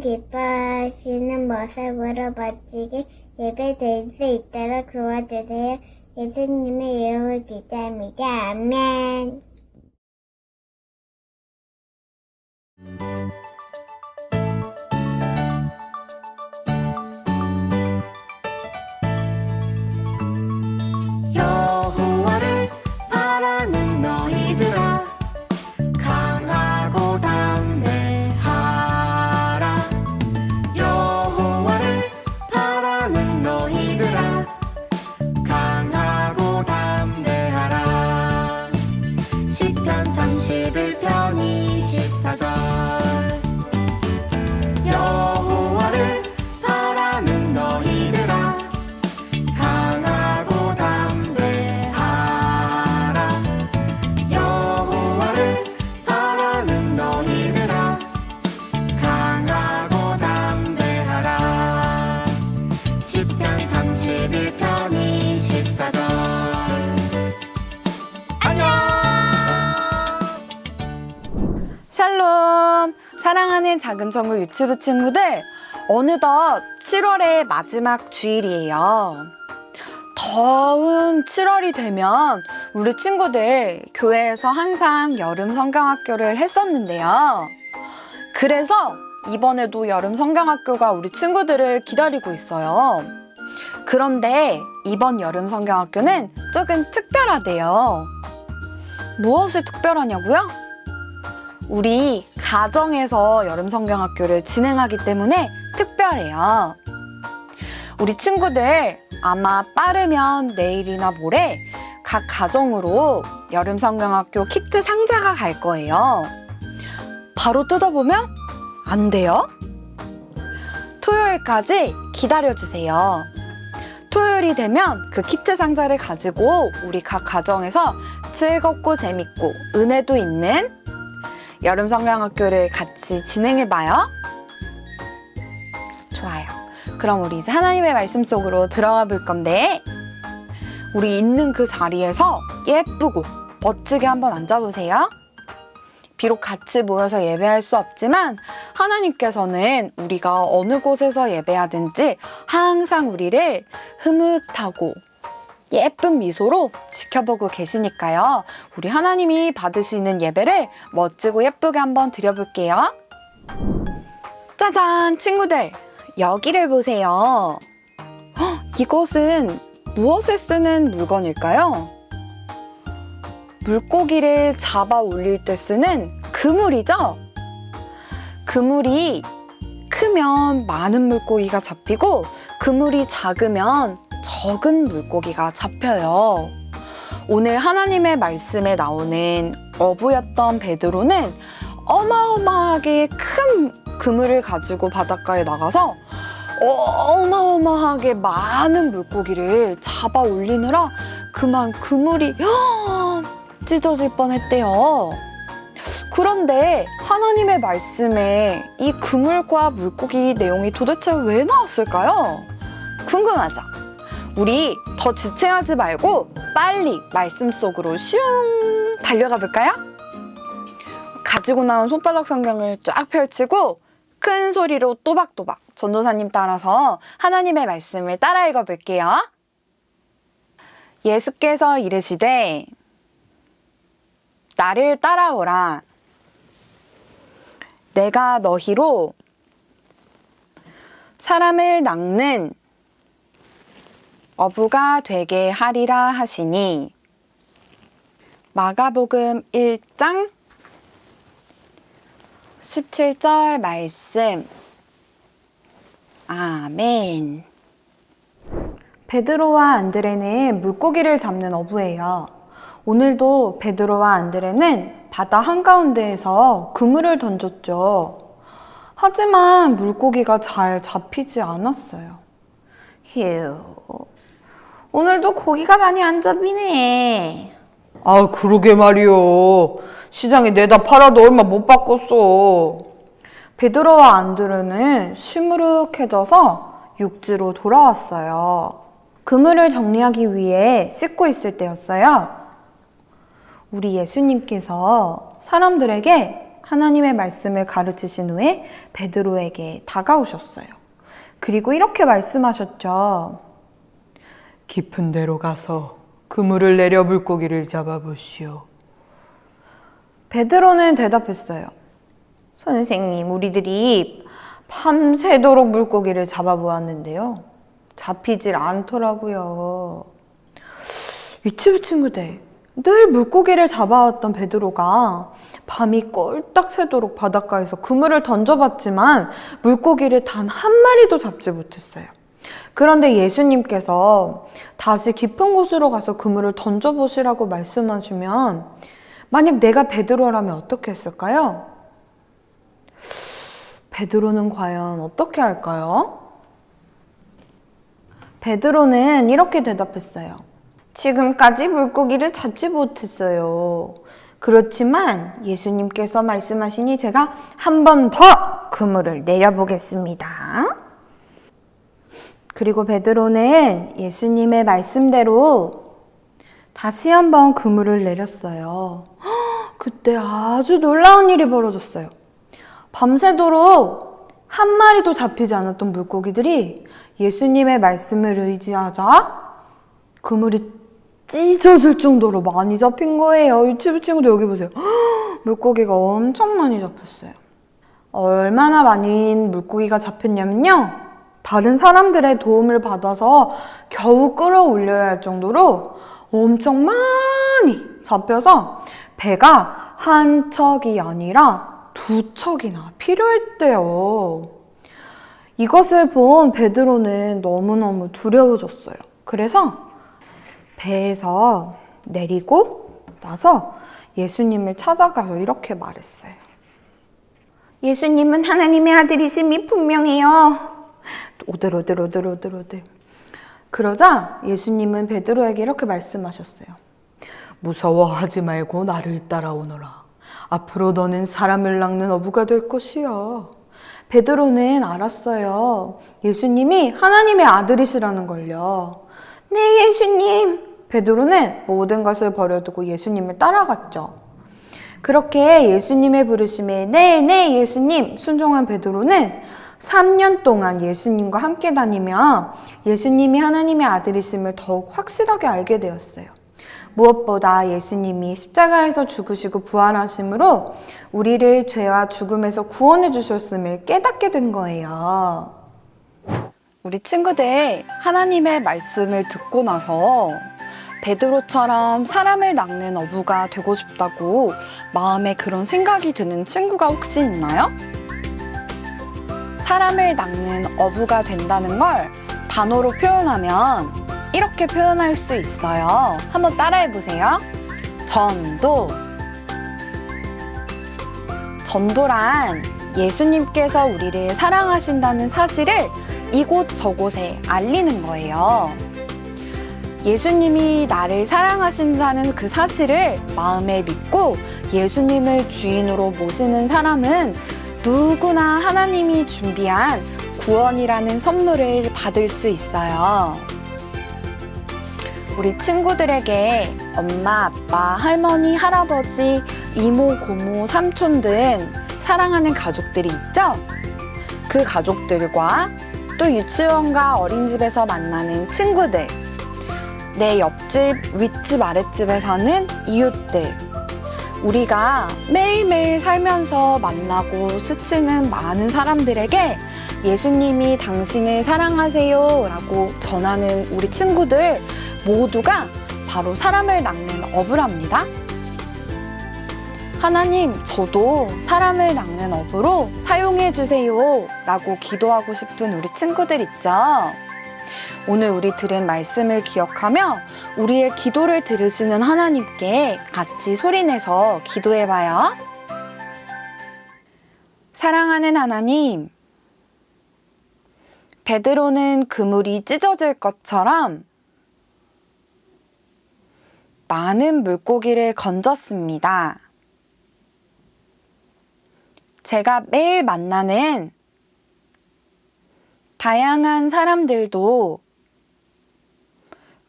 기뻐하시는 모습으로 멋지게 예배드릴 수 있도록 도와주세요. 예수님의 이름을 기도합니다. 아멘. 31편 24절 사랑하는 작은 천국 유튜브 친구들, 어느덧 7월의 마지막 주일이에요. 더운 7월이 되면 우리 친구들 교회에서 항상 여름 성경학교를 했었는데요. 그래서 이번에도 여름 성경학교가 우리 친구들을 기다리고 있어요. 그런데 이번 여름 성경학교는 조금 특별하대요. 무엇이 특별하냐고요? 우리 가정에서 여름 성경학교를 진행하기 때문에 특별해요. 우리 친구들 아마 빠르면 내일이나 모레 각 가정으로 여름 성경학교 키트 상자가 갈 거예요. 바로 뜯어보면 안 돼요? 토요일까지 기다려주세요. 토요일이 되면 그 키트 상자를 가지고 우리 각 가정에서 즐겁고 재밌고 은혜도 있는 여름 성경학교를 같이 진행해봐요. 좋아요. 그럼 우리 이제 하나님의 말씀 속으로 들어가 볼 건데, 우리 있는 그 자리에서 예쁘고 멋지게 한번 앉아보세요. 비록 같이 모여서 예배할 수 없지만, 하나님께서는 우리가 어느 곳에서 예배하든지 항상 우리를 흐뭇하고 예쁜 미소로 지켜보고 계시니까요. 우리 하나님이 받으시는 예배를 멋지고 예쁘게 한번 드려볼게요. 짜잔, 친구들. 여기를 보세요. 헉, 이것은 무엇에 쓰는 물건일까요? 물고기를 잡아 올릴 때 쓰는 그물이죠? 그물이 크면 많은 물고기가 잡히고 그물이 작으면 적은 물고기가 잡혀요. 오늘 하나님의 말씀에 나오는 어부였던 베드로는 어마어마하게 큰 그물을 가지고 바닷가에 나가서 어마어마하게 많은 물고기를 잡아 올리느라 그만 그물이 찢어질 뻔했대요. 그런데 하나님의 말씀에 이 그물과 물고기 내용이 도대체 왜 나왔을까요? 궁금하죠? 우리 더 지체하지 말고 빨리 말씀 속으로 슝 달려가 볼까요? 가지고 나온 손바닥 성경을 쫙 펼치고 큰 소리로 또박또박 전도사님 따라서 하나님의 말씀을 따라 읽어 볼게요. 예수께서 이르시되 나를 따라오라 내가 너희로 사람을 낚는 어부가 되게 하리라 하시니 마가복음 1장 17절 말씀 아멘 베드로와 안드레는 물고기를 잡는 어부예요. 오늘도 베드로와 안드레는 바다 한가운데에서 그물을 던졌죠. 하지만 물고기가 잘 잡히지 않았어요. 휴, 오늘도 고기가 많이 안 잡히네. 아, 그러게 말이요. 시장에 내다 팔아도 얼마 못 바꿨어. 베드로와 안드레는 시무룩해져서 육지로 돌아왔어요. 그물을 정리하기 위해 씻고 있을 때였어요. 우리 예수님께서 사람들에게 하나님의 말씀을 가르치신 후에 베드로에게 다가오셨어요. 그리고 이렇게 말씀하셨죠. 깊은 데로 가서 그물을 내려 물고기를 잡아보시오. 베드로는 대답했어요. 선생님, 우리들이 밤새도록 물고기를 잡아보았는데요. 잡히질 않더라고요. 유치부 친구들, 늘 물고기를 잡아왔던 베드로가 밤이 꼴딱 새도록 바닷가에서 그물을 던져봤지만 물고기를 단 한 마리도 잡지 못했어요. 그런데 예수님께서 다시 깊은 곳으로 가서 그물을 던져보시라고 말씀하시면 만약 내가 베드로라면 어떻게 했을까요? 베드로는 과연 어떻게 할까요? 베드로는 이렇게 대답했어요. 지금까지 물고기를 잡지 못했어요. 그렇지만 예수님께서 말씀하시니 제가 한 번 더 그물을 내려보겠습니다. 그리고 베드로는 예수님의 말씀대로 다시 한번 그물을 내렸어요. 헉, 그때 아주 놀라운 일이 벌어졌어요. 밤새도록 한 마리도 잡히지 않았던 물고기들이 예수님의 말씀을 의지하자 그물이 찢어질 정도로 많이 잡힌 거예요. 유튜브 친구들 여기 보세요. 헉, 물고기가 엄청 많이 잡혔어요. 얼마나 많이 물고기가 잡혔냐면요. 다른 사람들의 도움을 받아서 겨우 끌어올려야 할 정도로 엄청 많이 잡혀서 배가 한 척이 아니라 두 척이나 필요했대요. 이것을 본 베드로는 너무너무 두려워졌어요. 그래서 배에서 내리고 나서 예수님을 찾아가서 이렇게 말했어요. 예수님은 하나님의 아들이심이 분명해요. 오들오들 오들 오들 오들. 그러자 예수님은 베드로에게 이렇게 말씀하셨어요. 무서워하지 말고 나를 따라오너라. 앞으로 너는 사람을 낚는 어부가 될 것이야. 베드로는 알았어요. 예수님이 하나님의 아들이시라는 걸요. 네, 예수님. 베드로는 모든 것을 버려두고 예수님을 따라갔죠. 그렇게 예수님의 부르심에 네, 네, 예수님 순종한 베드로는 3년 동안 예수님과 함께 다니며 예수님이 하나님의 아들이심을 더욱 확실하게 알게 되었어요. 무엇보다 예수님이 십자가에서 죽으시고 부활하심으로 우리를 죄와 죽음에서 구원해 주셨음을 깨닫게 된 거예요. 우리 친구들 하나님의 말씀을 듣고 나서 베드로처럼 사람을 낚는 어부가 되고 싶다고 마음에 그런 생각이 드는 친구가 혹시 있나요? 사람을 낚는 어부가 된다는 걸 단어로 표현하면 이렇게 표현할 수 있어요. 한번 따라해 보세요. 전도. 전도란 예수님께서 우리를 사랑하신다는 사실을 이곳 저곳에 알리는 거예요. 예수님이 나를 사랑하신다는 그 사실을 마음에 믿고 예수님을 주인으로 모시는 사람은 누구나 하나님이 준비한 구원이라는 선물을 받을 수 있어요. 우리 친구들에게 엄마, 아빠, 할머니, 할아버지, 이모, 고모, 삼촌 등 사랑하는 가족들이 있죠? 그 가족들과 또 유치원과 어린이집에서 만나는 친구들, 내 옆집, 윗집, 아랫집에 사는 이웃들, 우리가 매일매일 살면서 만나고 스치는 많은 사람들에게 예수님이 당신을 사랑하세요 라고 전하는 우리 친구들 모두가 바로 사람을 낚는 어부랍니다. 하나님, 저도 사람을 낚는 어부로 사용해 주세요 라고 기도하고 싶은 우리 친구들 있죠? 오늘 우리 들은 말씀을 기억하며 우리의 기도를 들으시는 하나님께 같이 소리내서 기도해봐요. 사랑하는 하나님, 베드로는 그물이 찢어질 것처럼 많은 물고기를 건졌습니다. 제가 매일 만나는 다양한 사람들도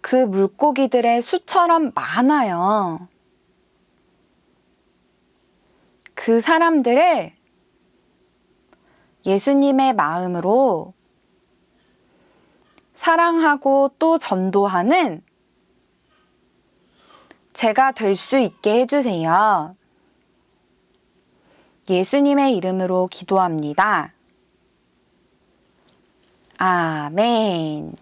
그 물고기들의 수처럼 많아요. 그 사람들을 예수님의 마음으로 사랑하고 또 전도하는 제가 될 수 있게 해주세요. 예수님의 이름으로 기도합니다. 아멘.